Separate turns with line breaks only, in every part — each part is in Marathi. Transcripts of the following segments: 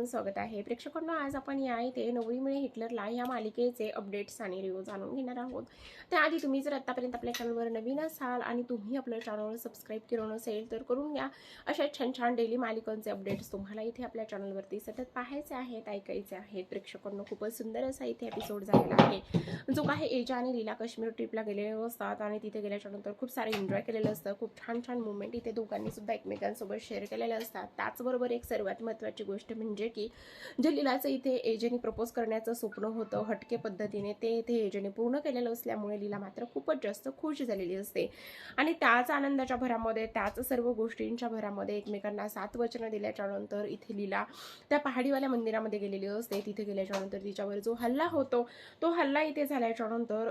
मनापासून स्वागत आहे. प्रेक्षकांना आज आपण या इथे नवरी मिळे हिटलरला या मालिकेचे अपडेट्स आणि रिव्ह्यू जाणून घेणार आहोत. त्याआधी तुम्ही जर आतापर्यंत आपल्या चॅनलवर नवीन असाल आणि तुम्ही आपल्या चॅनलवर सबस्क्राईब केलं नसेल तर करून घ्या. अशा छान छान डेली मालिकांचे अपडेट्स तुम्हाला इथे आपल्या चॅनलवरती सतत पाहायचे आहेत ऐकायचे आहेत. प्रेक्षकांना खूपच सुंदर असा इथे एपिसोड झालेला आहे. जो काही एजा आणि लीला काश्मीर ट्रिपला गेलेले असतात आणि तिथे गेल्याच्यानंतर खूप सारे एन्जॉय केलेलं असतं. खूप छान छान मुवमेंट इथे दोघांनी सुद्धा एकमेकांसोबत शेअर केलेले असतात. त्याचबरोबर एक सर्वात महत्त्वाची गोष्ट म्हणजे की जे लीलाचं इथे एजेने प्रपोज करण्याचं स्वप्न होतं हटके पद्धतीने ते इथे एजेने पूर्ण केलेलं असल्यामुळे लीला मात्र खूपच जास्त खुश झालेली असते. आणि त्याच आनंदाच्या भरामध्ये त्याच सर्व गोष्टींच्या भरामध्ये एकमेकांना सात वचनं दिल्याच्या नंतर इथे लीला त्या पहाडीवाल्या मंदिरामध्ये गेलेली असते. तिथे गेल्याच्यानंतर तिच्यावर जो हल्ला होतो तो हल्ला इथे झाल्याच्यानंतर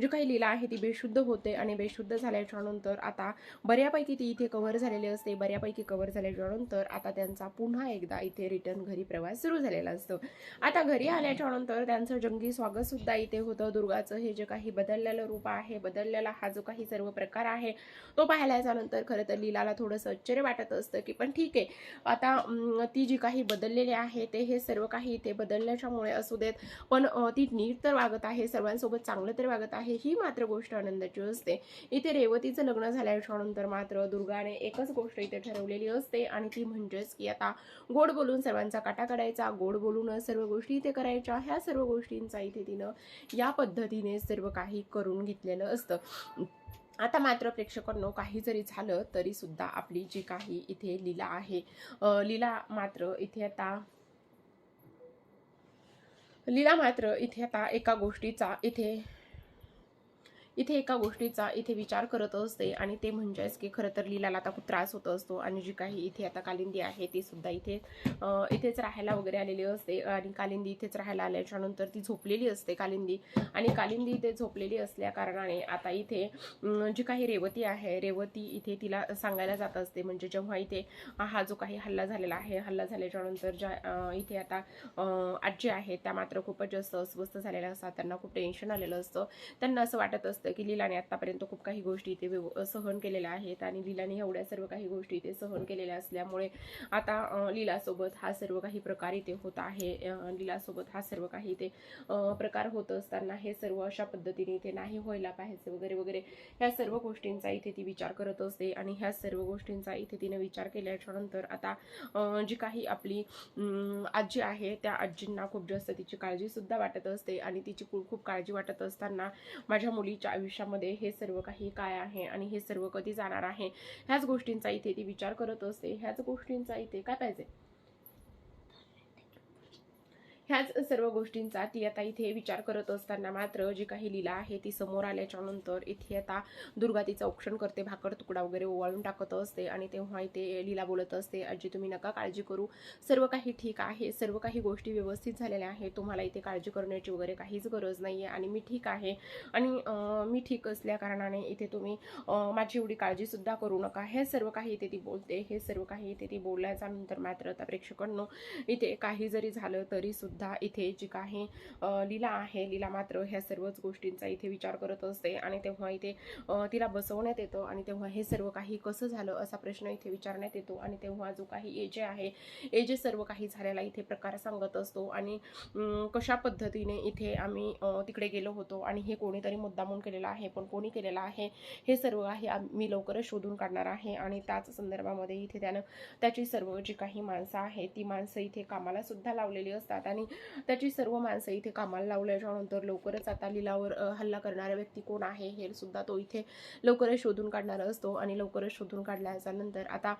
जी काही लीला आहे ती बेशुद्ध होते आणि बेशुद्ध झाल्याच्यानंतर आता बऱ्यापैकी ती इथे कव्हर झालेली असते. बऱ्यापैकी कव्हर झाल्याच्यानंतर आता त्यांचा पुन्हा एकदा इथे रिटर्न घरी प्रवास सुरू झालेला असतो. आता घरी आल्याच्यानंतर त्यांचं जंगी स्वागत सुद्धा इथे होतं. दुर्गाचं हे जे काही बदललेलं रूप आहे बदललेला हा जो काही सर्व प्रकार आहे तो पाहिल्याच्या नंतर खरं तर लीलाला थोडंसं आश्चर्य वाटत असतं की पण ठीक आहे. आता ती जी काही बदललेली आहे ते हे सर्व काही इथे बदलल्याच्यामुळे असू देत. पण ती नीट तर वागत आहे सर्वांसोबत चांगलं तर वागत आहे ही मात्र गोष्ट आनंदाची असते. इथे रेवतीचं लग्न झाल्याच्यानंतर मात्र दुर्गाने एकच गोष्ट इथे ठरवलेली असते आणि ती म्हणजेच की आता गोड बोलून सर्वांचा काटा काढायचा गोड बोलून सर्व गोष्टी इथे करायच्या ह्या सर्व गोष्टींचा इथे तिनं या पद्धतीने सर्व काही करून घेतलेलं असतं. आता मात्र प्रेक्षकांनो काही जरी झालं तरी सुद्धा आपली जी काही इथे लीला आहे लीला मात्र इथे आता लीला मात्र इथे आता एका गोष्टीचा इथे इथे एका गोष्टीचा इथे विचार करत असते आणि ते म्हणजेच की खरं तर लिलाला आता खूप त्रास होत असतो आणि जी काही इथे आता कालिंदी आहे ती सुद्धा इथे इथेच राहायला वगैरे आलेली असते आणि कालिंदी इथेच राहायला आल्याच्यानंतर ती झोपलेली असते कालिंदी आणि कालिंदी इथे झोपलेली असल्या कारणाने आता इथे जी काही रेवती आहे रेवती इथे तिला सांगायला जात असते. म्हणजे जेव्हा इथे हा जो काही हल्ला झालेला आहे हल्ला झाल्याच्यानंतर ज्या इथे आता आजी आहेत त्या मात्र खूपच जास्त अस्वस्थ झालेल्या असतात. त्यांना खूप टेन्शन आलेलं असतं. त्यांना असं वाटत असतं की लीलाने आत्तापर्यंत खूप काही गोष्टी इथे व्यव- सहन केलेल्या आहेत आणि लीलाने एवढ्या सर्व काही गोष्टी इथे सहन केलेल्या असल्यामुळे आता लिलासोबत लीलासोबत हा सर्व काही प्रकार इथे होत आहे. लिलासोबत लीलासोबत हा सर्व काही इथे प्रकार होत असताना हे सर्व अशा पद्धतीने इथे नाही व्हायला पाहिजे वगैरे वगैरे ह्या सर्व गोष्टींचा इथे ती विचार करत असते आणि ह्या सर्व गोष्टींचा इथे तिने विचार केल्याच्यानंतर आता जी काही आपली आजी आहे त्या आजींना खूप जास्त तिची काळजी सुद्धा वाटत असते आणि तिची खूप काळजी वाटत असताना माझ्या मुलीच्या आयुष्यामध्ये हे सर्व काही काय आहे आणि हे सर्व कधी जाणार आहे? ह्याच गोष्टींचा इथे ती विचार करत असते. ह्याच गोष्टींचा इथे काय पाहिजे? ह्याच सर्व गोष्टींचा ती आता इथे विचार करत असताना मात्र जी काही लीला आहे ती समोर आल्याच्यानंतर इथे आता दुर्गा तिचं औक्षण करते भाकर तुकडा वगैरे ओवाळून टाकत असते आणि तेव्हा इथे लीला बोलत असते आजी तुम्ही नका काळजी करू. सर्व काही ठीक आहे सर्व काही गोष्टी व्यवस्थित झालेल्या आहेत. तुम्हाला इथे काळजी करण्याची वगैरे काहीच गरज नाही आहे आणि मी ठीक आहे. आणि मी ठीक असल्या कारणाने इथे तुम्ही माझी एवढी काळजीसुद्धा करू नका. हे सर्व काही इथे ती बोलते. हे सर्व काही इथे ती बोलल्याच्या नंतर मात्र आता प्रेक्षकांनो इथे काही जरी झालं तरी सुद्धा इथे जी काही लीला आहे लीला मात्र ह्या सर्वच गोष्टींचा इथे विचार करत असते आणि तेव्हा इथे तिला बसवण्यात येतं आणि तेव्हा हे सर्व काही कसं झालं असा प्रश्न इथे विचारण्यात येतो आणि तेव्हा जो काही एजे आहे एजे सर्व काही झालेला इथे प्रकार सांगत असतो आणि कशा पद्धतीने इथे आम्ही तिकडे गेलो होतो आणि हे कोणीतरी मुद्दामून केलेला आहे पण कोणी केलेला आहे हे सर्व आहे आम्ही लवकरच शोधून काढणार आहे आणि त्याच संदर्भामध्ये इथे त्यानं त्याची सर्व जी काही माणसं आहेत ती माणसं इथे कामाला सुद्धा लावलेली असतात आणि त्याची सर्व माणसं इथे कामाला लावल्याच्या नंतर लवकरच आता लिलावर हल्ला करणारा व्यक्ती कोण आहे हे सुद्धा तो इथे लवकरच शोधून काढणारा असतो आणि लवकरच शोधून काढल्याच्या नंतर आता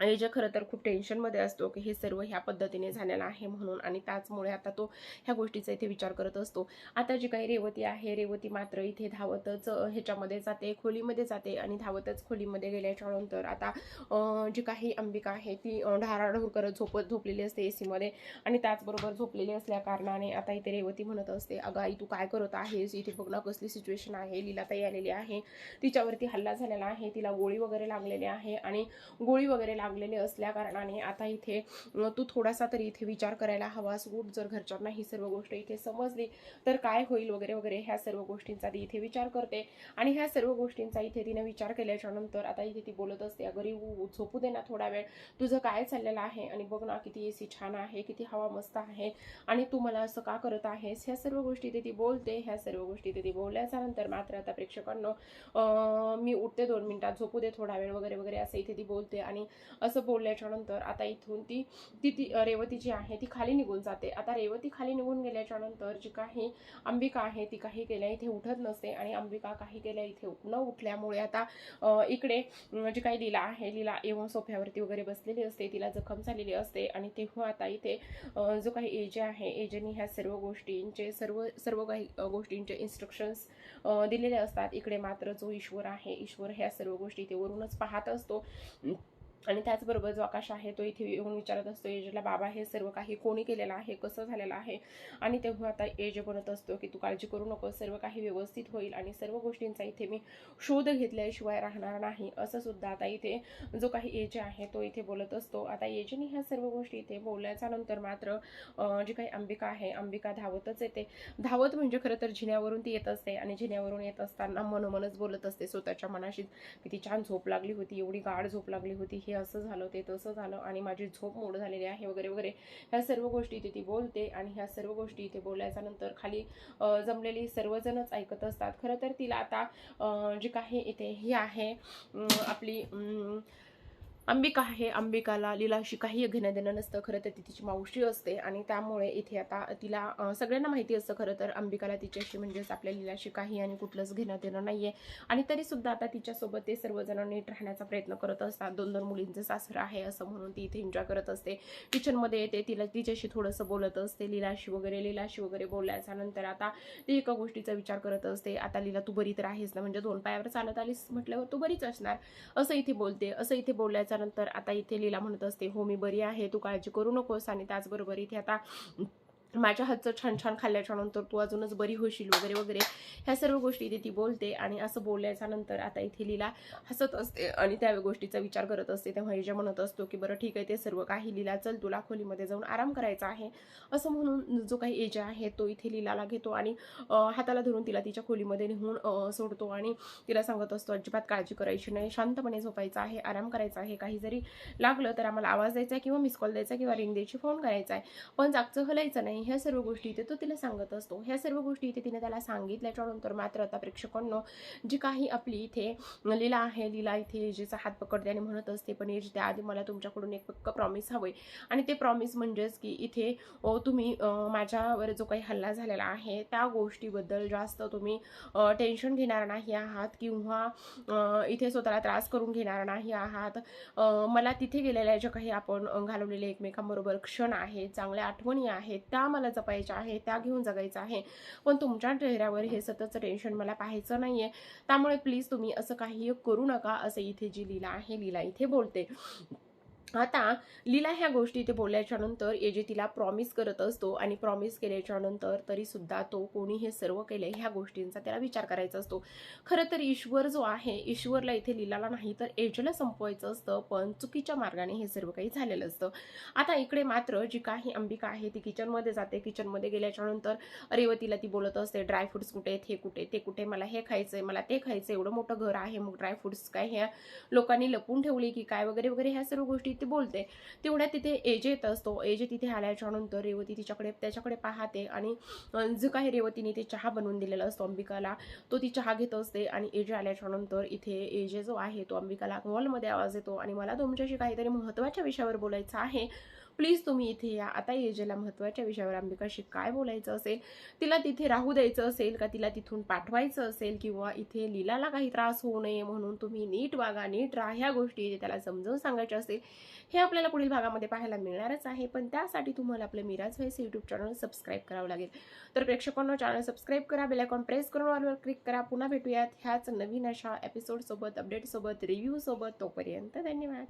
आयोजक जे खरं तर खूप टेन्शनमध्ये असतो की हे सर्व ह्या पद्धतीने झालेलं आहे म्हणून आणि त्याचमुळे आता तो ह्या गोष्टीचा इथे विचार करत असतो. आता जी काही रेवती आहे रेवती मात्र इथे धावतच ह्याच्यामध्ये जाते खोलीमध्ये जाते आणि धावतच खोलीमध्ये गेल्याच्यानंतर आता जी काही अंबिका आहे ती ढाराढूर करत झोपत झोपलेली असते एसीमध्ये आणि त्याचबरोबर झोपलेली असल्या कारणाने आता इथे रेवती म्हणत असते अगं आई तू काय करत आहेस? इथे बघ ना कसली सिच्युएशन आहे. लीलाताई आलेली आहे. तिच्यावरती हल्ला झालेला आहे. तिला गोळी वगैरे लागलेली आहे आणि गोळी वगैरे लागलेले असल्या कारणाने आता इथे तू थोडासा तरी इथे विचार करायला हवास उठ जर घरच्यांना ही सर्व गोष्ट इथे समजली तर काय होईल वगैरे वगैरे ह्या सर्व गोष्टींचा ती इथे विचार करते. आणि ह्या सर्व गोष्टींचा इथे तिने विचार केल्याच्यानंतर आता इथे ती बोलत असते अगरी झोपू दे ना थोडा वेळ. तुझं काय चाललेलं आहे? आणि बघ ना किती एसी छान आहे किती हवा मस्त आहे. आणि तू मला असं का करत आहेस? ह्या सर्व गोष्टी तिथे ती बोलते. ह्या सर्व गोष्टी तिथे ती बोलल्याच्या नंतर मात्र आता प्रेक्षकांनो मी उठते दोन मिनिटात झोपू दे थोडा वेळ वगैरे वगैरे असं इथे ती बोलते. आणि असं बोलल्याच्या नंतर आता इथून ती ती ती रेवती जी आहे ती खाली निघून जाते. आता रेवती खाली निघून गेल्याच्यानंतर जी काही अंबिका आहे ती काही केल्या इथे उठत नसते आणि अंबिका काही केल्या इथे न उठल्यामुळे आता इकडे जी काही लीला आहे लीला येऊन सोफ्यावरती वगैरे बसलेली असते तिला जखम झालेली असते आणि तेव्हा आता इथे जो काही एजे आहे एजेने ह्या सर्व गोष्टींचे सर्व सर्व काही गोष्टींचे इन्स्ट्रक्शन्स दिलेले असतात. इकडे मात्र जो ईश्वर आहे ईश्वर ह्या सर्व गोष्टी ते वरूनच पाहत असतो. आणि त्याचबरोबर जो आकाश आहे तो इथे येऊन विचारत असतो एजला बाबा हे सर्व काही कोणी केलेलं आहे कसं झालेलं आहे? आणि तेव्हा आता एज बनत असतो की तू काळजी करू नको सर्व काही व्यवस्थित होईल आणि सर्व गोष्टींचा इथे मी शोध घेतल्याशिवाय राहणार नाही. असं सुद्धा आता इथे जो काही एज आहे तो इथे बोलत असतो. आता एजने ह्या सर्व गोष्टी इथे बोलल्याच्या नंतर मात्र जी काही अंबिका आहे अंबिका धावतच येते. धावत म्हणजे खरं तर जिन्यावरून ती येत असते आणि जिन्यावरून येत असताना मनोमनच बोलत असते स्वतःच्या मनाशी किती छान झोप लागली होती एवढी गाढ झोप लागली होती हे असं झालं ते तसं झालं आणि माझी झोप मोड झालेली आहे वगैरे वगैरे. ह्या सर्व गोष्टी इथे ती बोलते आणि ह्या सर्व गोष्टी इथे बोलायच्या नंतर खाली जमलेली सर्वजणच ऐकत असतात. खरं तर तिला आता जे जी काही इथे ही आहे आपली अं, अंबिका आहे. अंबिकाला लीलाशी काही घेणं देणं नसतं. खरं तर ती तिची मावशी असते आणि त्यामुळे इथे आता तिला सगळ्यांना माहिती असतं खरं तर अंबिकाला तिच्याशी म्हणजेच आपल्या लीलाशी काही आणि कुठलंच घेणं देणं नाहीये. आणि तरी सुद्धा आता तिच्यासोबत ते सर्वजण नीट राहण्याचा प्रयत्न करत असतात. दोन दोन मुलींचं सासर आहे असं म्हणून ती इथे एन्जॉय करत असते. किचनमध्ये येते तिला तिच्याशी थोडंसं बोलत असते. लीलाशी वगैरे लीलाशी वगैरे बोलल्याच्या नंतर आता ती एका गोष्टीचा विचार करत असते. आता लीला तू बरी तर आहेस ना? म्हणजे दोन पायावर चालत आलीस? म्हटल्यावर तू बरीच असणार. असं इथे बोलते. असं इथे बोलल्याचं नंतर आता इथे लीला म्हणत असते हो मी बरी आहे तू काळजी करू नकोस. आणि त्याचबरोबर इथे आता माझ्या हातचं छान छान खाल्ल्याच्या नंतर तू अजूनच बरी होशील वगैरे वगैरे ह्या सर्व गोष्टी इथे ती बोलते आणि असं बोलल्याच्या नंतर आता इथे लिला हसत असते आणि त्या गोष्टीचा विचार करत असते. तेव्हा हिजा म्हणत असतो की बरं ठीक आहे ते सर्व काही लीला चल तुला खोलीमध्ये जाऊन आराम करायचा आहे. असं म्हणून जो काही एज आहे तो इथे लिलाला घेतो आणि हाताला धरून तिला तिच्या खोलीमध्ये नेऊन सोडतो आणि तिला सांगत असतो अजिबात काळजी करायची नाही शांतपणे झोपायचं आहे आराम करायचा आहे. काही जरी लागलं तर आम्हाला आवाज द्यायचा आहे किंवा मिस कॉल द्यायचा किंवा रिंग द्यायची फोन करायचा आहे. पण जागचं हलायचं नाही. ह्या सर्व गोष्टी इथे तो तिला सांगत असतो. ह्या सर्व गोष्टी इथे तिने त्याला सांगितल्याच्या नंतर मात्र आता प्रेक्षकांनो जी काही आपली इथे लीला आहे लीला इथे एजेचा हात पकडते आणि म्हणत असते पण एज त्याआधी मला तुमच्याकडून एक पक्क प्रॉमिस हवंय. आणि ते प्रॉमिस म्हणजेच की इथे तुम्ही माझ्यावर जो काही हल्ला झालेला आहे त्या गोष्टीबद्दल जास्त तुम्ही टेन्शन घेणार नाही आहात किंवा इथे स्वतःला त्रास करून घेणार नाही आहात. मला तिथे गेलेल्या ज्या काही आपण घालवलेले एकमेकांबरोबर क्षण आहेत चांगल्या आठवणी आहेत त्या मला जपायच्या आहे त्या घेऊन जगायचं आहे. पण तुमच्या चेहऱ्यावर हे सततचं टेन्शन मला पाहायचं नाहीये. त्यामुळे प्लीज तुम्ही असं काही करू नका असं इथे जी लीला आहे लीला इथे बोलते. आता लीला ह्या गोष्टी इथे बोलल्याच्या नंतर एजे तिला प्रॉमिस करत असतो आणि प्रॉमिस केल्याच्यानंतर तरी सुद्धा तो कोणी हे सर्व केले ह्या गोष्टींचा त्याला विचार करायचा असतो. खरं तर ईश्वर जो आहे ईश्वरला इथे लीलाला नाही तर एजला संपवायचं असतं पण चुकीच्या मार्गाने हे सर्व काही झालेलं असतं. आता इकडे मात्र जी काही अंबिका आहे ती किचनमध्ये जाते. किचनमध्ये गेल्याच्यानंतर रेवतीला ती बोलत असते ड्रायफ्रुट्स कुठे आहेत हे कुठे ते कुठे मला हे खायचंय मला ते खायचं एवढं मोठं घर आहे मग ड्रायफ्रुट्स काय ह्या लोकांनी लपून ठेवले की काय? वगैरे वगैरे ह्या सर्व गोष्टी ती बोलते. तेवढ्या तिथे एजे येत असतो. एजे तिथे आल्याच्यानंतर रेवती तिच्याकडे त्याच्याकडे पाहते आणि जो काही रेवतीने ते चहा बनवून दिलेला असतो अंबिकाला तो ती चहा घेत असते आणि एजे आल्याच्यानंतर इथे एजे जो आहे तो अंबिकाला हॉलमध्ये आवाज येतो आणि मला तुमच्याशी काहीतरी महत्त्वाच्या विषयावर बोलायचं आहे. प्लीज तुम्ही इथे या. आता एजेला महत्त्वाच्या विषयावर अंबिकाशी काय बोलायचं असेल तिला तिथे राहू द्यायचं असेल का तिला तिथून पाठवायचं असेल किंवा इथे लीलाला काही त्रास होऊ नये म्हणून तुम्ही नीट वागा नीट राहा ह्या गोष्टी जे त्याला समजावून सांगायच्या असेल हे आपल्याला पुढील भागामध्ये पाहायला मिळणारच आहे. पण त्यासाठी तुम्हाला आपलं Miraj voice YouTube channel subscribe करावं लागेल. तर प्रेक्षकांना चॅनल सबस्क्राईब करा बेलायकॉन प्रेस करून ऑलवर क्लिक करा. पुन्हा भेटूयात ह्याच नवीन अशा एपिसोडसोबत अपडेटसोबत रिव्ह्यूसोबत तोपर्यंत धन्यवाद.